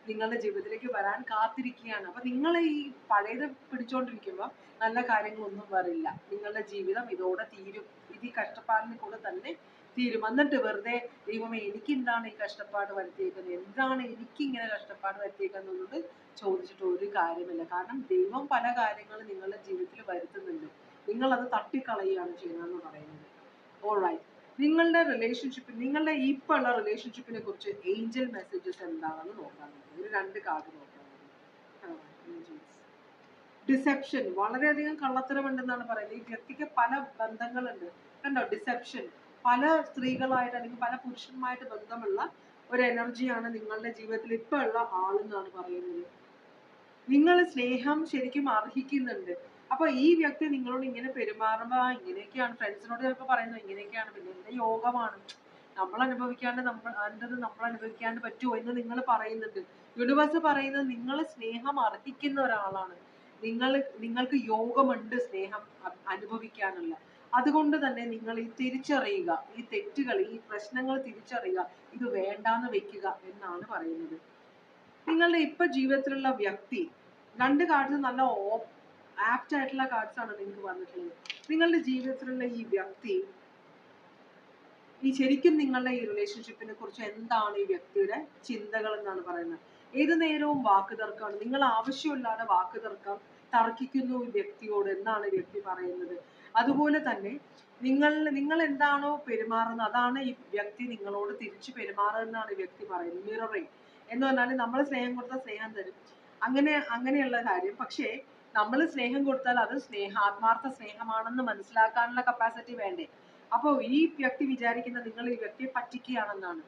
നിങ്ങളുടെ ജീവിതത്തിലേക്ക് വരാൻ കാത്തിരിക്കുകയാണ്. അപ്പൊ നിങ്ങൾ ഈ പഴയത് പിടിച്ചോണ്ടിരിക്കുമ്പോൾ നല്ല കാര്യങ്ങളൊന്നും വരില്ല. നിങ്ങളുടെ ജീവിതം ഇതോടെ തീരും. ഇത് ഈ കഷ്ടപ്പാടിനെ കൂടെ തന്നെ തീരും എന്നിട്ട് വെറുതെ ദൈവമേ എനിക്ക് എന്താണ് ഈ കഷ്ടപ്പാട് വരുത്തിയേക്കുന്നത്? എന്താണ് എനിക്ക് ഇങ്ങനെ കഷ്ടപ്പാട് വരുത്തിയേക്കുന്നത് ചോദിച്ചിട്ട് ഒരു കാര്യമില്ല. കാരണം ദൈവം പല കാര്യങ്ങളും നിങ്ങളുടെ ജീവിതത്തിൽ വരുത്തുന്നുണ്ട്. നിങ്ങൾ അത് തട്ടിക്കളയുകയാണ് ചെയ്യുന്നതെന്ന് പറയുന്നത്. ഓൾറൈറ്റ് നിങ്ങളുടെ റിലേഷൻഷിപ്പ് നിങ്ങളുടെ ഇപ്പൊ ഉള്ള റിലേഷൻഷിപ്പിനെ കുറിച്ച് ഏഞ്ചൽ മെസ്സേജസ് എന്താണെന്ന് നോക്കാൻ ഒരു രണ്ട് കാർഡ് നോക്കാൻ ഡിസെപ്ഷൻ വളരെയധികം കള്ളത്തരമുണ്ടെന്നാണ് പറയുന്നത്. ഈ വ്യക്തിക്ക് പല ബന്ധങ്ങളുണ്ട്. കണ്ടോ? ഡിസെപ്ഷൻ പല സ്ത്രീകളായിട്ട് അല്ലെങ്കിൽ പല പുരുഷന്മാരായിട്ട് ബന്ധമുള്ള ഒരു എനർജിയാണ് നിങ്ങളുടെ ജീവിതത്തിൽ ഇപ്പൊ ഉള്ള ആളെന്നാണ് പറയുന്നത്. നിങ്ങൾ സ്നേഹം ശരിക്കും അർഹിക്കുന്നുണ്ട്. അപ്പൊ ഈ വ്യക്തി നിങ്ങളോട് ഇങ്ങനെ പെരുമാറുമ്പോ "ആ, ഇങ്ങനെയൊക്കെയാണ് ഫ്രണ്ട്സിനോട് ചിലപ്പോൾ പറയുന്നത് ഇങ്ങനെയൊക്കെയാണ് പിന്നെ എന്റെ യോഗമാണ്. നമ്മൾ അനുഭവിക്കാണ്ട് നമ്മൾ അതിന്റെത് നമ്മൾ അനുഭവിക്കാണ്ട് പറ്റുമോ എന്ന് നിങ്ങൾ പറയുന്നുണ്ട്. യൂണിവേഴ്സ് പറയുന്നത് നിങ്ങൾ സ്നേഹം അർഹിക്കുന്ന ഒരാളാണ്. നിങ്ങൾ നിങ്ങൾക്ക് യോഗമുണ്ട് സ്നേഹം അനുഭവിക്കാനുള്ള. അതുകൊണ്ട് തന്നെ നിങ്ങൾ ഈ തിരിച്ചറിയുക ഈ തെറ്റുകൾ ഈ പ്രശ്നങ്ങൾ തിരിച്ചറിയുക ഇത് വേണ്ടാന്ന് വെക്കുക എന്നാണ് പറയുന്നത്. നിങ്ങളുടെ ഇപ്പൊ ജീവിതത്തിലുള്ള വ്യക്തി രണ്ട് കാർഡ്സ് നല്ല ആപ്റ്റ് ആയിട്ടുള്ള കാർഡ്സ് ആണ് നിങ്ങൾക്ക് വന്നിട്ടുള്ളത്. നിങ്ങളുടെ ജീവിതത്തിലുള്ള ഈ വ്യക്തി ഈ ശരിക്കും നിങ്ങളുടെ ഈ റിലേഷൻഷിപ്പിനെ കുറിച്ച് എന്താണ് ഈ വ്യക്തിയുടെ ചിന്തകൾ എന്നാണ് പറയുന്നത്. ഏത് നേരവും വാക്ക് തർക്കമാണ്. നിങ്ങൾ ആവശ്യമില്ലാതെ വാക്ക് തർക്കം തർക്കിക്കുന്നു ഈ വ്യക്തിയോട് എന്നാണ് വ്യക്തി പറയുന്നത്. അതുപോലെ തന്നെ നിങ്ങൾ നിങ്ങൾ എന്താണോ പെരുമാറുന്നത് അതാണ് ഈ വ്യക്തി നിങ്ങളോട് തിരിച്ചു പെരുമാറുന്നതാണ് ഈ വ്യക്തി പറയുന്നത്. മിററിങ് എന്ന് പറഞ്ഞാൽ നമ്മൾ സ്നേഹം കൊടുത്താൽ സ്നേഹം തരും. അങ്ങനെ അങ്ങനെയുള്ള കാര്യം. പക്ഷേ നമ്മൾ സ്നേഹം കൊടുത്താൽ അത് സ്നേഹ ആത്മാർത്ഥ സ്നേഹമാണെന്ന് മനസ്സിലാക്കാനുള്ള കപ്പാസിറ്റി വേണ്ടേ? അപ്പോൾ ഈ വ്യക്തി വിചാരിക്കുന്ന നിങ്ങൾ ഈ വ്യക്തിയെ പറ്റിക്കുകയാണെന്നാണ്.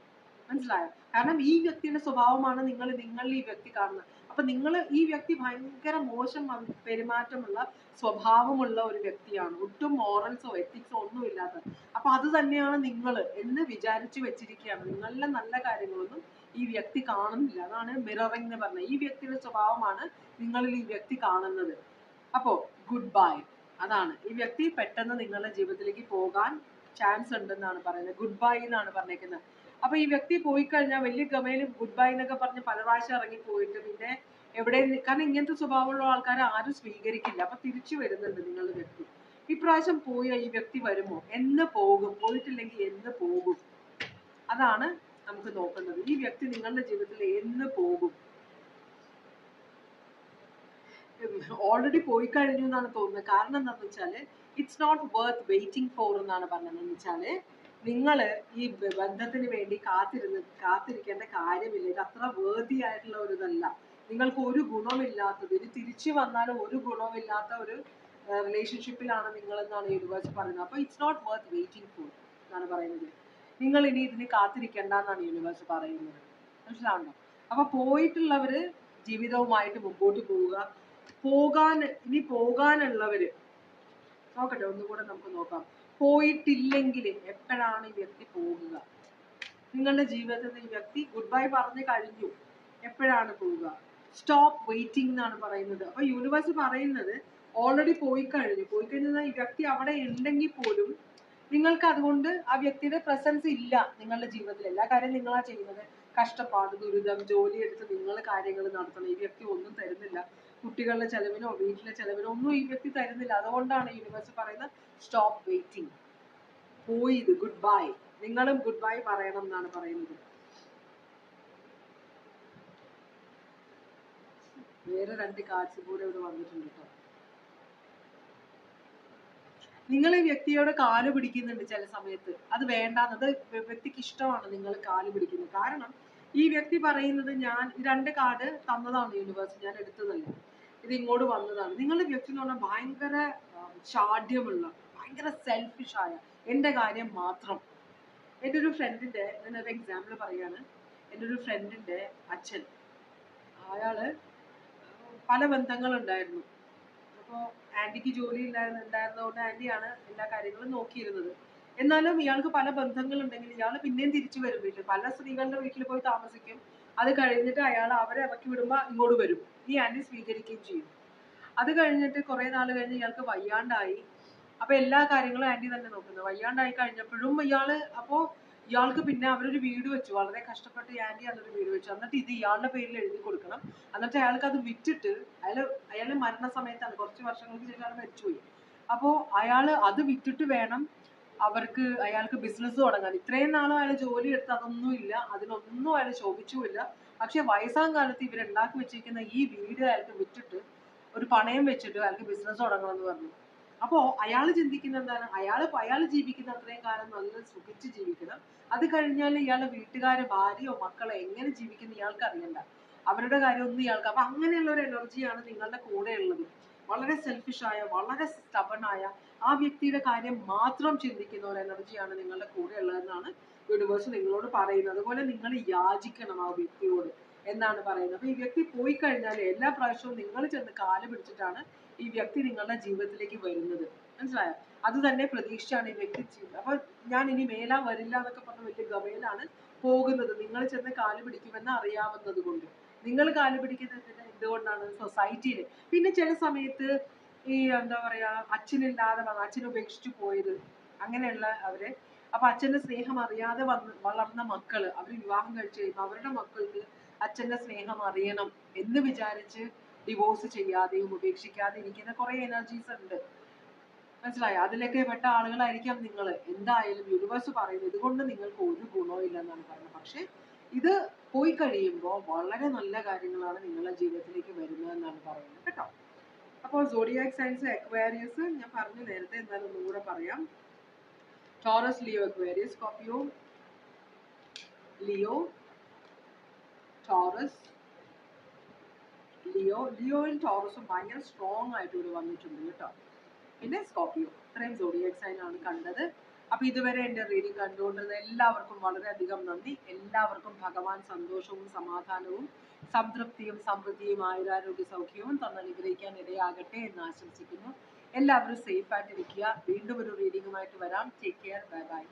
മനസ്സിലായോ? കാരണം ഈ വ്യക്തിയുടെ സ്വഭാവമാണ് നിങ്ങൾ നിങ്ങളിൽ ഈ വ്യക്തി കാണുന്നത്. അപ്പൊ നിങ്ങൾ ഈ വ്യക്തി ഭയങ്കര മോശം പെരുമാറ്റമുള്ള സ്വഭാവമുള്ള ഒരു വ്യക്തിയാണ്. ഒട്ടും മോറൽസോ എത്തിക്സോ ഒന്നും ഇല്ലാത്ത. അപ്പൊ അത് തന്നെയാണ് നിങ്ങൾ എന്ന് വിചാരിച്ചു വെച്ചിരിക്കുകയാണ്. നിങ്ങളുടെ നല്ല കാര്യങ്ങളൊന്നും ഈ വ്യക്തി കാണുന്നില്ല. അതാണ് മിററിംഗ് എന്ന് പറഞ്ഞത്. ഈ വ്യക്തിയുടെ സ്വഭാവമാണ് നിങ്ങളിൽ ഈ വ്യക്തി കാണുന്നത്. അപ്പോ ഗുഡ് ബൈ അതാണ്. ഈ വ്യക്തി പെട്ടെന്ന് നിങ്ങളുടെ ജീവിതത്തിലേക്ക് പോകാൻ ചാൻസ് ഉണ്ടെന്നാണ് പറയുന്നത്. ഗുഡ് ബൈ എന്നാണ് പറഞ്ഞേക്കുന്നത്. അപ്പൊ ഈ വ്യക്തി പോയി കഴിഞ്ഞാൽ വലിയ ഗമയിൽ ഗുഡ് ബൈ എന്നൊക്കെ പറഞ്ഞ് പല പ്രാവശ്യം ഇറങ്ങി പോയിട്ട് പിന്നെ എവിടെ കാരണം ഇങ്ങനത്തെ സ്വഭാവമുള്ള ആൾക്കാരെ ആരും സ്വീകരിക്കില്ല. അപ്പൊ തിരിച്ചു വരുന്നുണ്ട് നിങ്ങളുടെ വ്യക്തി. ഇപ്രാവശ്യം പോയ ഈ വ്യക്തി വരുമോ? എന്ന് പോകും. പോയിട്ടില്ലെങ്കിൽ എന്ന് പോകും. അതാണ് നമുക്ക് നോക്കുന്നത്. ഈ വ്യക്തി നിങ്ങളുടെ ജീവിതത്തിൽ എന്ന് പോകും. ഓൾറെഡി പോയി കഴിഞ്ഞു എന്നാണ് തോന്നുന്നത്. കാരണം എന്താണെന്ന് വെച്ചാൽ it's not worth waiting for എന്നാണ് പറഞ്ഞത്. എന്ന് വെച്ചാൽ നിങ്ങൾ ഈ ബന്ധത്തിന് വേണ്ടി കാത്തിരുന്ന് കാത്തിരിക്കേണ്ട കാര്യമില്ല. ഇത് അത്ര ആയിട്ടുള്ള ഒരു ഇതല്ല നിങ്ങൾക്ക് ഒരു ഗുണമില്ലാത്തത് ഇത് തിരിച്ചു വന്നാലും ഒരു ഗുണമില്ലാത്ത ഒരു റിലേഷൻഷിപ്പിലാണ് നിങ്ങൾ എന്നാണ് യൂണിവേഴ്സ് പറയുന്നത്. അപ്പോൾ it's not worth waiting for എന്നാണ് പറയുന്നത്. നിങ്ങൾ ഇനി ഇതിന് കാത്തിരിക്കേണ്ട എന്നാണ് യൂണിവേഴ്സ് പറയുന്നത്. മനസ്സിലാവുണ്ടോ അപ്പൊ പോയിട്ടുള്ളവര് ജീവിതവുമായിട്ട് മുമ്പോട്ട് പോവുക. പോകാൻ ഇനി പോകാനുള്ളവര് നോക്കട്ടെ ഒന്നുകൂടെ നമുക്ക് നോക്കാം. പോയിട്ടില്ലെങ്കിൽ എപ്പോഴാണ് ഈ വ്യക്തി പോകുക നിങ്ങളുടെ ജീവിതത്തിൽ ഈ വ്യക്തി ഗുഡ് ബൈ പറഞ്ഞു കഴിഞ്ഞു. എപ്പോഴാണ് പോവുക? സ്റ്റോപ്പ് വെയിറ്റിംഗ് എന്നാണ് പറയുന്നത്. അപ്പൊ യൂണിവേഴ്സ് പറയുന്നത് ഓൾറെഡി പോയി കഴിഞ്ഞു. പോയി കഴിഞ്ഞാൽ ഈ വ്യക്തി അവിടെ ഉണ്ടെങ്കിൽ പോലും നിങ്ങൾക്ക് അതുകൊണ്ട് ആ വ്യക്തിയുടെ പ്രസൻസ് ഇല്ല നിങ്ങളുടെ ജീവിതത്തിൽ. എല്ലാ കാര്യം നിങ്ങളാ ചെയ്യുന്നത്. കഷ്ടപ്പാട് ദുരിതം ജോലി എടുത്ത് നിങ്ങൾ കാര്യങ്ങൾ നടത്തണം. ഈ വ്യക്തി ഒന്നും തരുന്നില്ല. കുട്ടികളുടെ ചെലവിനോ വീട്ടിലെ ചെലവിനോ ഒന്നും ഈ വ്യക്തി തരുന്നില്ല. അതുകൊണ്ടാണ് യൂണിവേഴ്സ് പറയുന്നത് സ്റ്റോപ്പ് വെയിറ്റിംഗ്. പോയി ഇത്. Good bye. നിങ്ങളും ഗുഡ് ബൈ പറയണം എന്നാണ് പറയുന്നത്. വേറെ രണ്ട് കാർഡ്സ് കൂടെ ഇവിടെ വന്നിട്ടുണ്ട് കേട്ടോ നിങ്ങൾ ഈ വ്യക്തിയോട് കാൽ പിടിക്കുന്നുണ്ട് ചില സമയത്ത്. അത് വേണ്ടാന്ന് അത് വ്യക്തിക്ക് ഇഷ്ടമാണ് നിങ്ങൾ കാൽ പിടിക്കുന്നത്. കാരണം ഈ വ്യക്തി പറയുന്നത് ഞാൻ രണ്ട് കാർഡ് തന്നതാണ് യൂണിവേഴ്സ് ഞാൻ എടുത്തതല്ല. ഇത് ഇങ്ങോട്ട് വന്നതാണ്. നിങ്ങളുടെ വ്യക്തി എന്ന് പറഞ്ഞാൽ ഭയങ്കര ആ, ചാഢ്യമുള്ള ഭയങ്കര സെൽഫിഷ് ആയ എന്റെ കാര്യം മാത്രം. എന്റെ ഒരു ഫ്രണ്ടിന്റെ ഞാനൊരു എക്സാമ്പിൾ പറയാണ്. എന്റെ ഒരു ഫ്രണ്ടിന്റെ അച്ഛൻ. അയാൾ പല ബന്ധങ്ങൾ ബന്ധങ്ങളുണ്ടായിരുന്നു. അപ്പോൾ ആന്റിക്ക് ജോലി ഉണ്ടായിരുന്നു ഉണ്ടായിരുന്നതുകൊണ്ട് ആന്റിയാണ് എല്ലാ കാര്യങ്ങളും നോക്കിയിരുന്നത്. എന്നാലും ഇയാൾക്ക് പല ബന്ധങ്ങളുണ്ടെങ്കിൽ ഇയാൾ പിന്നെയും തിരിച്ചു വരും വീട്ടിൽ. പല സ്ത്രീകളുടെ വീട്ടിൽ പോയി താമസിക്കും. അത് കഴിഞ്ഞിട്ട് അയാൾ അവരെ ഇറക്കി വിടുമ്പോൾ ഇങ്ങോട്ട് വരും. ഈ ആന്റി സ്വീകരിക്കുകയും ചെയ്യും. അത് കഴിഞ്ഞിട്ട് കുറേ നാൾ കഴിഞ്ഞ് ഇയാൾക്ക് വയ്യാണ്ടായി. അപ്പൊ എല്ലാ കാര്യങ്ങളും ആന്റി തന്നെ നോക്കുന്നത്. വയ്യാണ്ടായി കഴിഞ്ഞപ്പോഴും ഇയാൾ അപ്പോ ഇയാൾക്ക് പിന്നെ അവരൊരു വീട് വെച്ചു. വളരെ കഷ്ടപ്പെട്ട് ആന്റി അന്നൊരു വീട് വെച്ചു. എന്നിട്ട് ഇത് ഇയാളുടെ പേരിൽ എഴുതി കൊടുക്കണം. എന്നിട്ട് അയാൾക്ക് അത് വിറ്റിട്ട് അയാൾ അയാൾ മരണസമയത്താണ് കുറച്ച് വർഷങ്ങൾക്ക് ശേഷം അയാൾ മരിച്ചുപോയി അപ്പോൾ അയാൾ അത് വിറ്റിട്ട് വേണം അവർക്ക് അയാൾക്ക് ബിസിനസ് തുടങ്ങാൻ. ഇത്രയും നാളും അയാൾ ജോലി എടുത്ത് അതൊന്നും ഇല്ല. അതിനൊന്നും അയാൾ ശോഭിച്ചുമില്ല. പക്ഷെ വയസ്സാം കാലത്ത് ഇവരുണ്ടാക്കി വെച്ചിരിക്കുന്ന ഈ വീട് അയാൾക്ക് വിറ്റിട്ട് ഒരു പണയം വെച്ചിട്ട് അയാൾക്ക് ബിസിനസ് തുടങ്ങണം എന്ന് പറഞ്ഞു. അപ്പോ അയാൾ ചിന്തിക്കുന്ന എന്താണ് അയാൾ അയാൾ ജീവിക്കുന്ന അത്രയും കാലം നല്ല സുഖിച്ച് ജീവിക്കണം. അത് കഴിഞ്ഞാൽ ഇയാളുടെ വീട്ടുകാരെ ഭാര്യയോ മക്കളോ എങ്ങനെ ജീവിക്കുന്ന ഇയാൾക്ക് അറിയണ്ട. അവരുടെ കാര്യം ഒന്നും ഇയാൾക്ക് അപ്പൊ അങ്ങനെയുള്ള ഒരു എനർജിയാണ് നിങ്ങളുടെ കൂടെ ഉള്ളത് വളരെ സെൽഫിഷ് ആയ വളരെ ആയ ആ വ്യക്തിയുടെ കാര്യം മാത്രം ചിന്തിക്കുന്ന ഒരു എനർജിയാണ് നിങ്ങളുടെ കൂടെ ഉള്ളതെന്നാണ് യൂണിവേഴ്സ് നിങ്ങളോട് പറയുന്നത്. അതുപോലെ നിങ്ങൾ യാചിക്കണം ആ വ്യക്തിയോട് എന്നാണ് പറയുന്നത്. അപ്പൊ ഈ വ്യക്തി പോയി കഴിഞ്ഞാൽ എല്ലാ പ്രാവശ്യവും നിങ്ങൾ ചെന്ന് കാൽ പിടിച്ചിട്ടാണ് ഈ വ്യക്തി നിങ്ങളുടെ ജീവിതത്തിലേക്ക് വരുന്നത്. മനസ്സിലായോ? അത് തന്നെ പ്രതീക്ഷയാണ് ഈ വ്യക്തി ചെയ്യുന്നത് അപ്പൊ ഞാൻ ഇനി മേലാ വരില്ല എന്നൊക്കെ പറഞ്ഞ വലിയ ഗമയിലാണ് പോകുന്നത്. നിങ്ങൾ ചെന്ന് കാൽ പിടിക്കുമെന്ന് അറിയാവുന്നത് കൊണ്ട്. നിങ്ങൾ കാൽ പിടിക്കുന്നത്? എന്തുകൊണ്ടാണ്? സൊസൈറ്റിയിൽ പിന്നെ ചില സമയത്ത് ഈ എന്താ പറയാ അച്ഛനില്ലാതെ വന്ന അച്ഛനെ ഉപേക്ഷിച്ചു പോയത്. അങ്ങനെയുള്ള അവരെ. അപ്പൊ അച്ഛന്റെ സ്നേഹം അറിയാതെ വന്ന് വളർന്ന മക്കൾ. അവർ വിവാഹം കഴിച്ചു കഴിയുമ്പോൾ അവരുടെ മക്കൾക്ക് അച്ഛന്റെ സ്നേഹം അറിയണം എന്ന് വിചാരിച്ച് ഡിവോഴ്സ് ചെയ്യാതെയും ഉപേക്ഷിക്കാതെ ഇരിക്കുന്ന കുറെ എനർജീസ് ഉണ്ട്. മനസ്സിലായോ? അതിലൊക്കെ പെട്ട ആളുകളായിരിക്കാം നിങ്ങൾ. എന്തായാലും യൂണിവേഴ്സ് പറയുന്നത് ഇതുകൊണ്ട് നിങ്ങൾക്ക് ഒരു ഗുണവും ഇല്ലെന്നാണ് പറയുന്നത്. പക്ഷേ ഇത് പോയി കഴിയുമ്പോൾ വളരെ നല്ല കാര്യങ്ങളാണ് നിങ്ങളുടെ ജീവിതത്തിലേക്ക് വരുന്നത് എന്നാണ് പറയുന്നത് കേട്ടോ. അപ്പോൾ സോഡിയാക് സയൻസ് എക്വാരിയസ് ഞാൻ പറഞ്ഞു നേരത്തെ എന്നാലും ഒന്നുകൂടെ പറയാം. Taurus Leo Aquarius Scorpio Leo Taurus Leo ലിയോയും ടോറസും ഭയങ്കര സ്ട്രോങ് ആയിട്ട് ഇവിടെ വന്നിട്ടുണ്ട് കേട്ടോ. പിന്നെ സ്കോപ്പിയോ ഇത്രയും സോഡിയക് സൈനാണ് കണ്ടത്. അപ്പൊ ഇതുവരെ എന്റെ റീഡിംഗ് കണ്ടുകൊണ്ടിരുന്ന എല്ലാവർക്കും വളരെയധികം നന്ദി. എല്ലാവർക്കും ഭഗവാൻ സന്തോഷവും സമാധാനവും സംതൃപ്തിയും സമൃദ്ധിയും ആയുരാരോഗ്യ സൗഖ്യവും തന്നനുഗ്രഹിക്കാൻ ഇടയാകട്ടെ എന്ന് ആശംസിക്കുന്നു. എല്ലാവരും സേഫ് ആയിട്ടിരിക്കുക. വീണ്ടും ഒരു റീഡിങ്ങുമായിട്ട് വരാം. Take care bye bye